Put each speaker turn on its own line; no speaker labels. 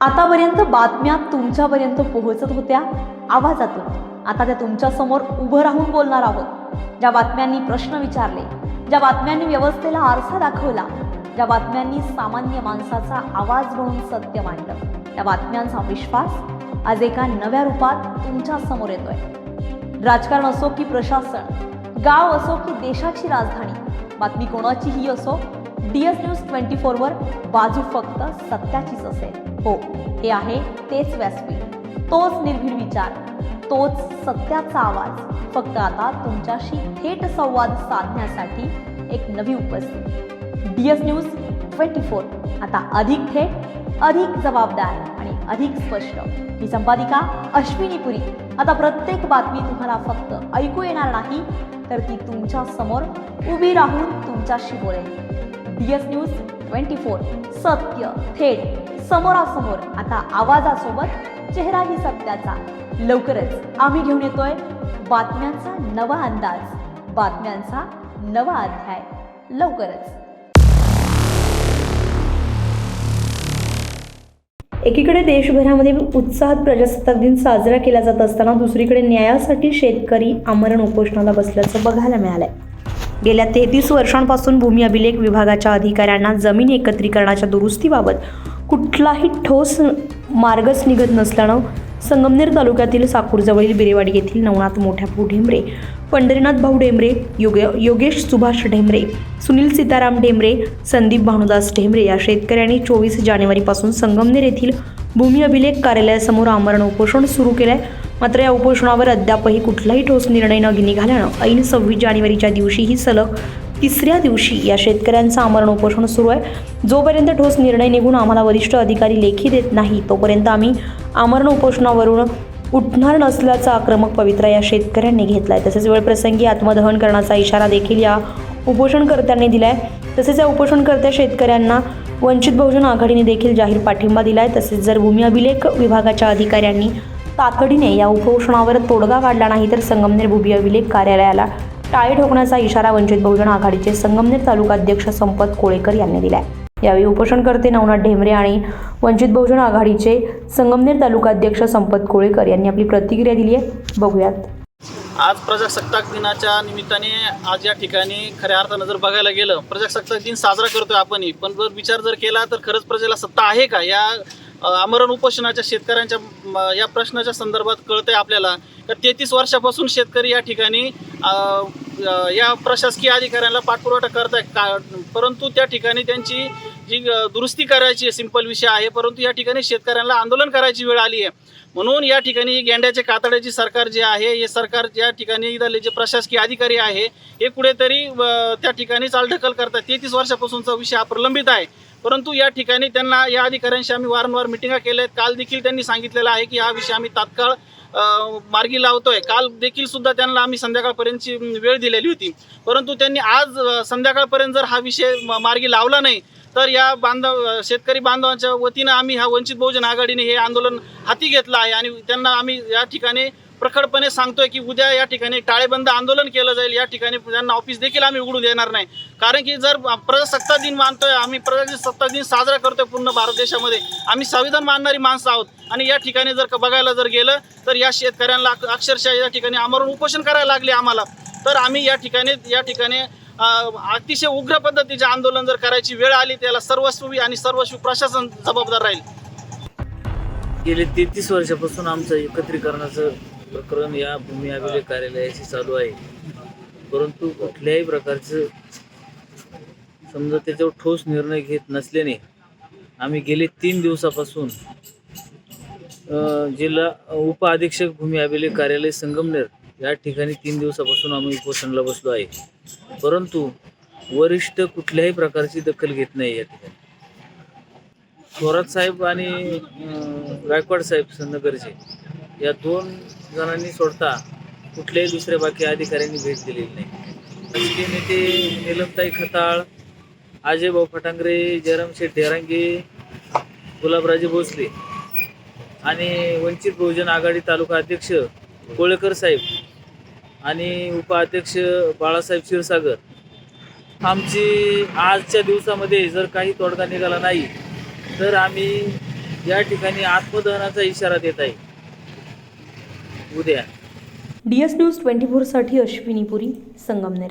आतापर्यंत बातम्या तुमच्यापर्यंत पोहोचत होत्या आवाजातून. आता त्या तुमच्यासमोर उभं राहून बोलणार आहोत. ज्या बातम्यांनी प्रश्न विचारले ज्या बातम्यांनी व्यवस्थेला आरसा दाखवला ज्या बातम्यांनी सामान्य माणसाचा आवाज म्हणून सत्य मांडलं त्या बातम्यांचा विश्वास आज एका नव्या रूपात तुमच्यासमोर येतोय. राजकारण असो की प्रशासन गाव असो की देशाची राजधानी बातमी कोणाचीही असो डी एस न्यूज ट्वेंटी फोरवर बाजू फक्त सत्याचीच असेल. हो हे आहे तेच व्यासपीठ. तोच निर्भीड विचार. तोच सत्याचा आवाज. फक्त आता तुमच्याशी थेट संवाद साधण्यासाठी एक नवी उपस्थिती. D S news twenty four आता अधिक थेट अधिक जबाबदार आणि अधिक स्पष्ट. ही संपादिका अश्विनी पुरी. आता प्रत्येक बातमी तुम्हाला फक्त ऐकू येणार नाही तर ती तुमच्यासमोर उभी राहून तुमच्याशी बोलेल. D S news twenty four सत्य थेट समोरासमोर. आता आवाजासोबत चेहराही सत्याचा. लवकरच आम्ही घेऊन येतोय बातम्यांचा नवा अंदाज. बातम्यांचा नवा अध्याय. लवकरच. एकीकडे देशभरामध्ये उत्साहात प्रजासत्ताक दिन साजरा केला जात असताना दुसरीकडे न्यायासाठी शेतकरी आमरण उपोषणाला बसल्याचं बघायला मिळालंय. गेल्या तेहतीस वर्षांपासून भूमी अभिलेख विभागाच्या अधिकाऱ्यांना जमीन एकत्रीकरणाच्या दुरुस्तीबाबत कुठलाही ठोस मार्गच निघत नसल्यानं संगमनेर तालुक्यातील साकूरजवळील बिरेवाडी येथील नवनाथ मोठ्यापू ढेंबरे पंढरीनाथ भाऊ ढेंबरे योगे योगेश सुभाष ढेंबरे सुनील सीताराम ढेंबरे संदीप भानुदास ढेंबरे या शेतकऱ्यांनी चोवीस जानेवारीपासून संगमनेर येथील भूमी अभिलेख कार्यालयासमोर आमरण उपोषण सुरू केलं आहे मात्र या उपोषणावर अद्यापही कुठलाही ठोस निर्णय न निघाल्यानं ऐन सव्वीस जानेवारीच्या दिवशीही सलग तिसऱ्या दिवशी या शेतकऱ्यांचं आमरण उपोषण सुरू आहे. जोपर्यंत ठोस निर्णय निघून आम्हाला वरिष्ठ अधिकारी लेखी देत नाही तोपर्यंत आम्ही आमरण उपोषणावरून उठणार नसल्याचा आक्रमक पवित्रा या शेतकऱ्यांनी घेतला आहे तसेच वेळप्रसंगी आत्मदहन करण्याचा इशारा देखील या उपोषणकर्त्यांनी दिला आहे तसेच या उपोषणकर्त्या शेतकऱ्यांना वंचित बहुजन आघाडीने देखील जाहीर पाठिंबा दिला आहे तसेच जर भूमी अभिलेख विभागाच्या अधिकाऱ्यांनी तातडीने या उपोषणावर तोडगा काढला नाही तर संगमनेर भूमी अभिलेख कार्यालयाला टाळे ठोकण्याचा इशारा वंचित बहुजन आघाडीचे संगमनेर तालुका अध्यक्ष संपत कोळेकर यांनी दिला यावेळी उपोषणकर्ते नवनाथ ढेमरे आणि वंचित बहुजन आघाडीचे संगमनेर तालुका अध्यक्ष संपत कोळेकर यांनी आपली प्रतिक्रिया दिली आहे. बघूयात.
आज प्रजासत्ताक दिनाच्या निमित्ताने आज या ठिकाणी खऱ्या अर्थानं जर बघायला गेलं प्रजासत्ताक दिन साजरा करतोय आपणही. पण जर विचार जर केला तर खरंच प्रजेला सत्ता आहे का? या आमरण उपोषणाच्या शेतकऱ्यांच्या या प्रश्नाच्या संदर्भात कळतंय आपल्याला. तर तेहतीस वर्षापासून शेतकरी या ठिकाणी या प्रशासकीय अधिकाऱ्यांना पाठपुरवठा करत आहे का परंतु त्या ठिकाणी त्यांची जी दुरुस्ती करायची सिंपल विषय आहे परंतु या ठिकाणी शेतकऱ्यांना आंदोलन करायची वेळ आली आहे. म्हणून या ठिकाणी गेंड्याचे कातड्याची सरकार जे आहे हे सरकार या ठिकाणी झाले जे प्रशासकीय अधिकारी आहे हे कुठेतरी त्या ठिकाणी चालढकल करतात तेहतीस वर्षापासूनचा विषय हा प्रलंबित आहे. परंतु या ठिकाणी त्यांना या अधिकाऱ्यांशी आम्ही वारंवार मिटिंगा केल्या आहेत काल देखील त्यांनी सांगितलेलं आहे की हा विषय आम्ही तात्काळ मार्गी लावतोय. काल देखील सुद्धा त्यांना आम्ही संध्याकाळपर्यंतची वेळ दिलेली होती. परंतु त्यांनी आज संध्याकाळपर्यंत जर हा विषय म- मार्गी लावला नाही तर या बांधव शेतकरी बांधवांच्या वतीनं आम्ही हा वंचित बहुजन आघाडीने हे आंदोलन हाती घेतलं आहे आणि त्यांना आम्ही या ठिकाणी प्रखडपणे सांगतोय की उद्या या ठिकाणी टाळेबंद आंदोलन केलं जाईल. या ठिकाणी त्यांना ऑफिस देखील आम्ही उघडू देणार नाही. कारण की जर प्रजासत्ताक दिन मानतोय आम्ही प्रजासत्ताक दिन साजरा करतोय पूर्ण भारत देशामध्ये आम्ही संविधान मानणारी माणसं आहोत. आणि या ठिकाणी जर का बघायला जर गेलं तर या शेतकऱ्यांना अक्षरशः या ठिकाणी आमरण उपोषण करायला लागले आम्हाला. तर आम्ही या ठिकाणी या ठिकाणी अतिशय उग्र पद्धतीचे आंदोलन जर करायची वेळ आली त्याला सर्वस्वी आणि सर्वस्वी प्रशासन जबाबदार राहील.
गेले तेहतीस वर्षापासून आमचं एकत्रीकरणाचं प्रकरण या भूमी अभिलेख कार्यालयाशी चालू आहे. परंतु कुठल्याही प्रकारचं समजा त्याच्यावर ठोस निर्णय घेत नसल्याने आम्ही गेले तीन दिवसापासून जिल्हा उपअधीक्षक भूमी अभिलेख कार्यालय संगमनेर या ठिकाणी तीन दिवसापासून आम्ही उपोषणाला बसलो आहे. परंतु वरिष्ठ कुठल्याही प्रकारची दखल घेत नाही या ठिकाणी. थोरात साहेब आणि गायकवाड साहेब नगरचे या दोन जणांनी सोडता कुठल्याही दुसऱ्या बाकी अधिकाऱ्यांनी भेट दिलेली नाही. राजकीय नेते निलमताई खताळ अजय भाऊ फटांगरे जयराम शेठ गुलाबराजे भोसले आणि वंचित बहुजन आघाडी तालुका अध्यक्ष कोळेकर साहेब आणि उपाध्यक्ष बाळासाहेब क्षीरसागर. आमची आजच्या दिवसामध्ये जर काही तोडगा निघाला नाही तर आम्ही या ठिकाणी आत्मदहनाचा इशारा देत आहे. उद्या.
डी एस न्यूज ट्वेंटी फोरसाठी अश्विनी पुरी संगमनेर.